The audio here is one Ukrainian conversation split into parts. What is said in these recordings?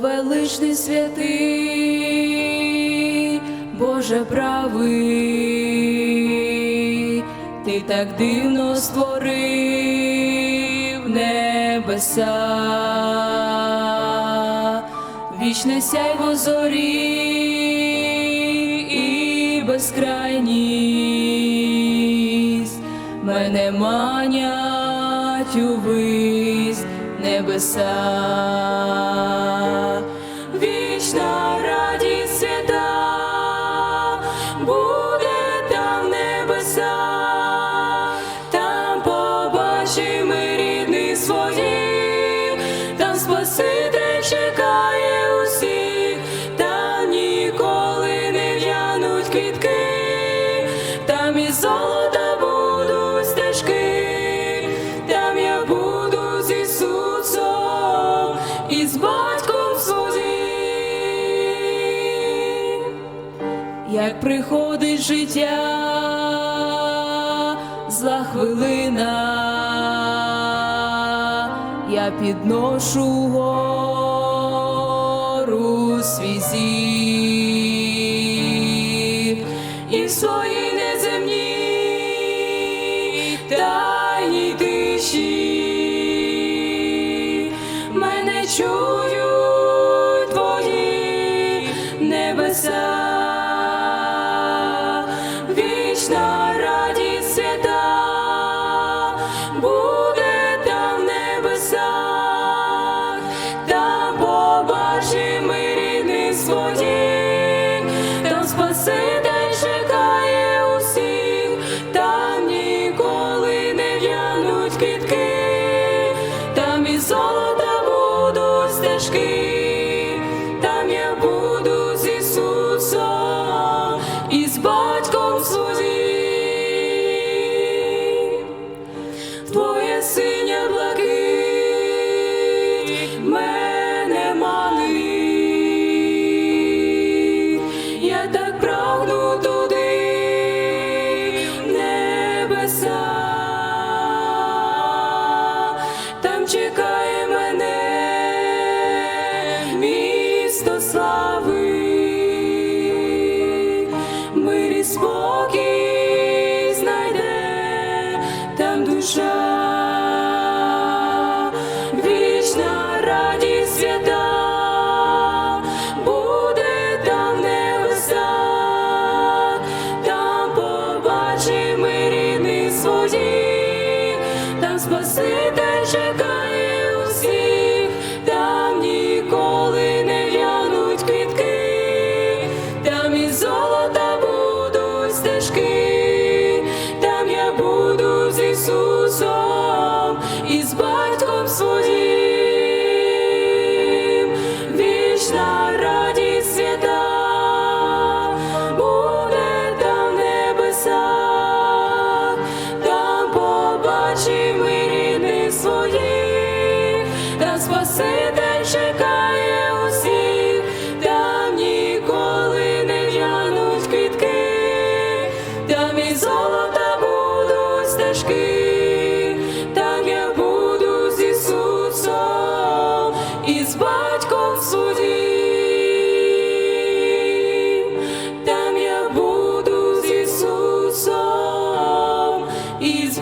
величний святий, Боже правий, ти так дивно створив небеса, вічне сяйво зорі і безкрайність. Мене манять увись небеса, вічна І з батьком в. Як приходить життя, зла хвилина, я підношу гору свій зір і в своїй чують твої небеса, вічна радість чекає мене місто слави, мир і спокій знайде там душа, вічна радість стежки, там я буду з Ісусом і з батьком своїм, вічна радість свята буде там небесах, там побачимо рідних своїх, там Спаситель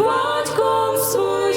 батьком своїм.